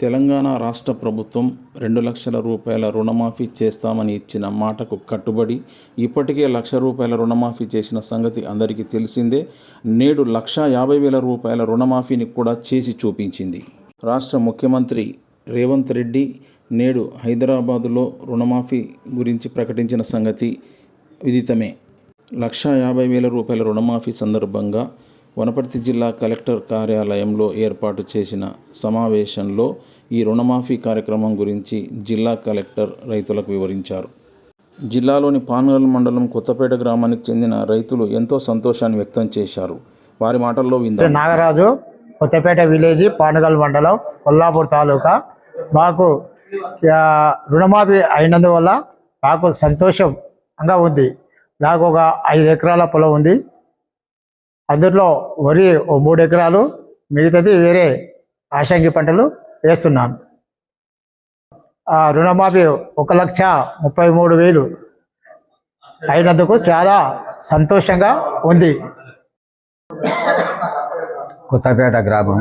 తెలంగాణ రాష్ట్ర ప్రభుత్వం రెండు లక్షల రూపాయల రుణమాఫీ చేస్తామని ఇచ్చిన మాటకు కట్టుబడి ఇప్పటికే లక్ష రూపాయల రుణమాఫీ చేసిన సంగతి అందరికీ తెలిసిందే. నేడు లక్ష యాభై వేల రూపాయల రుణమాఫీని కూడా చేసి చూపించింది. రాష్ట్ర ముఖ్యమంత్రి రేవంత్ రెడ్డి నేడు హైదరాబాదులో రుణమాఫీ గురించి ప్రకటించిన సంగతి విదితమే. లక్ష యాభై వేల రూపాయల రుణమాఫీ సందర్భంగా వనపర్తి జిల్లా కలెక్టర్ కార్యాలయంలో ఏర్పాటు చేసిన సమావేశంలో ఈ రుణమాఫీ కార్యక్రమం గురించి జిల్లా కలెక్టర్ రైతులకు వివరించారు. జిల్లాలోని పాన్గల్ మండలం కొత్తపేట గ్రామానికి చెందిన రైతులు ఎంతో సంతోషాన్ని వ్యక్తం చేశారు. వారి మాటల్లో విందాం. నాగరాజు కొత్తపేట విలేజ్ పానగల్ మండలం కొల్లాపూర్ తాలూకా. మాకు రుణమాఫీ అయినందువల్ల మాకు సంతోషంగా ఉంది. నాకు ఒక ఐదు ఎకరాల పొలం ఉంది. అందులో వరి ఓ మూడు ఎకరాలు మిగతాది వేరే ఆశంగి పంటలు వేస్తున్నాను. ఆ రుణమాఫీ ఒక లక్ష ముప్పై మూడు వేలు అయినందుకు చాలా సంతోషంగా ఉంది. కొత్తపేట గ్రామం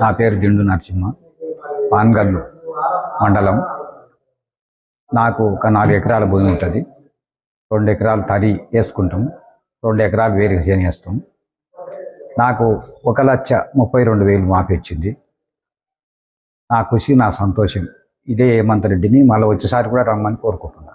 నా పేరు దిండు నరసింహ పాన్గల్లు మండలం. నాకు ఒక నాలుగు ఎకరాల భూమి ఉంటుంది. రెండు ఎకరాలు తరి వేసుకుంటాం. రెండు ఎకరాలు వేరుగా చేని వేస్తాం. నాకు ఒక లక్ష ముప్పై రెండు వేలు మాపిచ్చింది నా ఖుషి నా సంతోషం. ఇదే హేమంత్ రెడ్డిని మళ్ళీ వచ్చేసారి కూడా రమ్మని కోరుకుంటున్నాను.